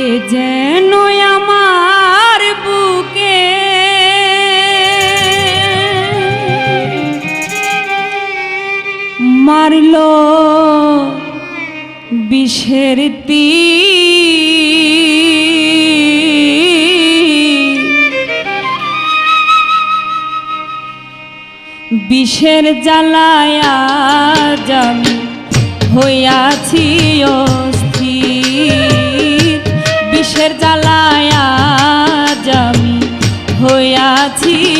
যেন আমার বুকে? মারল বিষের তীর। বিষের জ্বালায়া জামি হইয়াছি অস্থির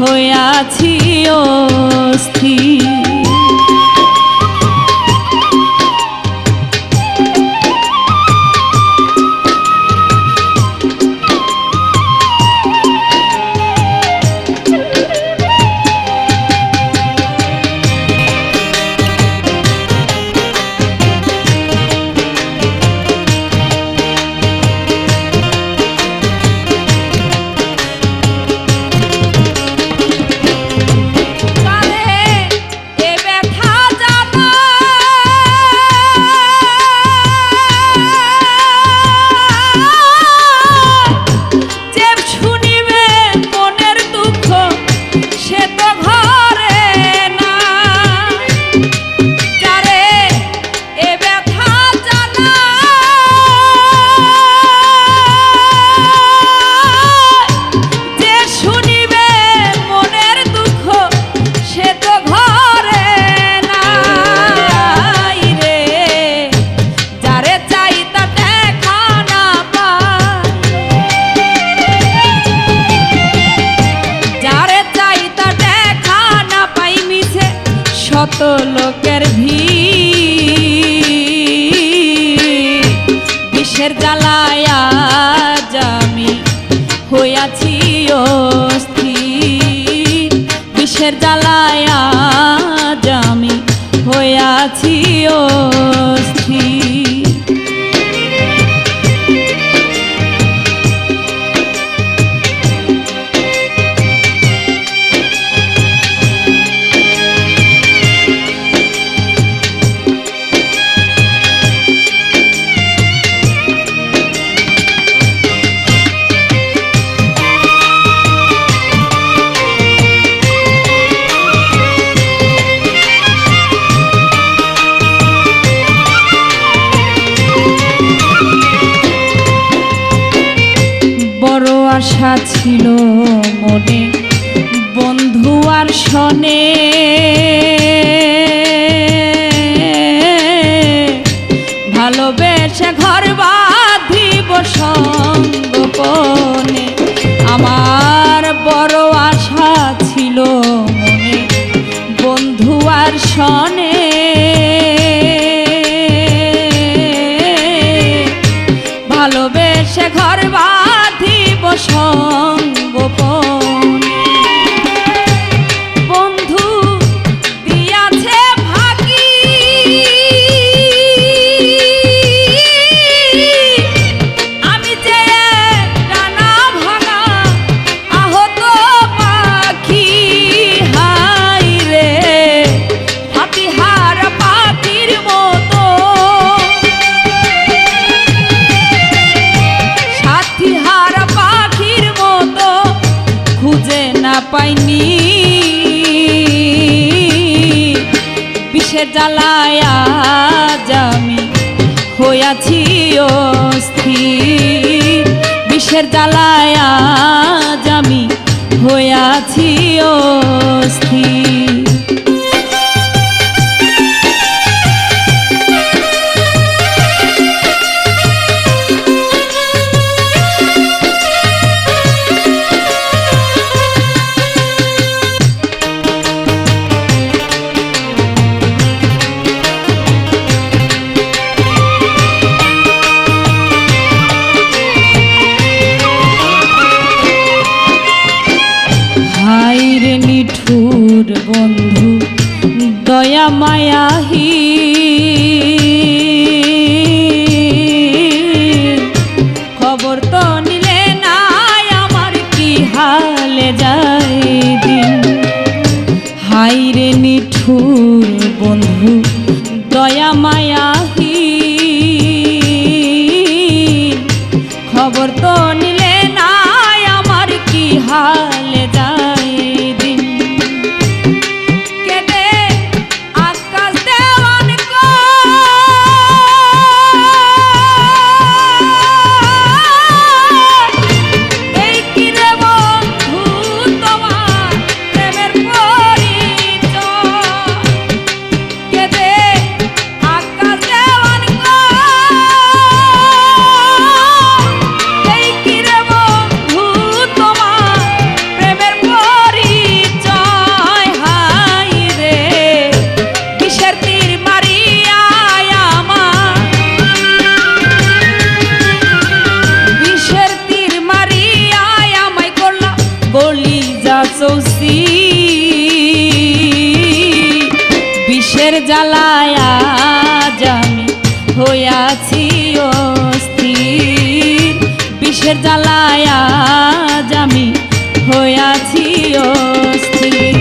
হইয়াছি অস্থির। বিষের আমি জামি হইয়াছি অস্থির। আশা ছিল মনে, বন্ধু আর শনে। ভালোবেসে ঘর বাঁধিব সঙ্গপনে। আমার বড় আশা ছিল মনে, বন্ধু আর শনে। বাঁধিব জ্বালায়া জামি হইয়াছি অস্থির। বিষের জ্বালায়া জামি হইয়াছি অস্থির। বন্ধুর বন্ধু, দয়া মায়াহি খবর তো নিলে নাই আমার কি হালে যায় দিন। হাই রে নিঠুর বন্ধু, দয়া মায়া কিসের জ্বালায় আজ আমি হইয়াছি অস্থির।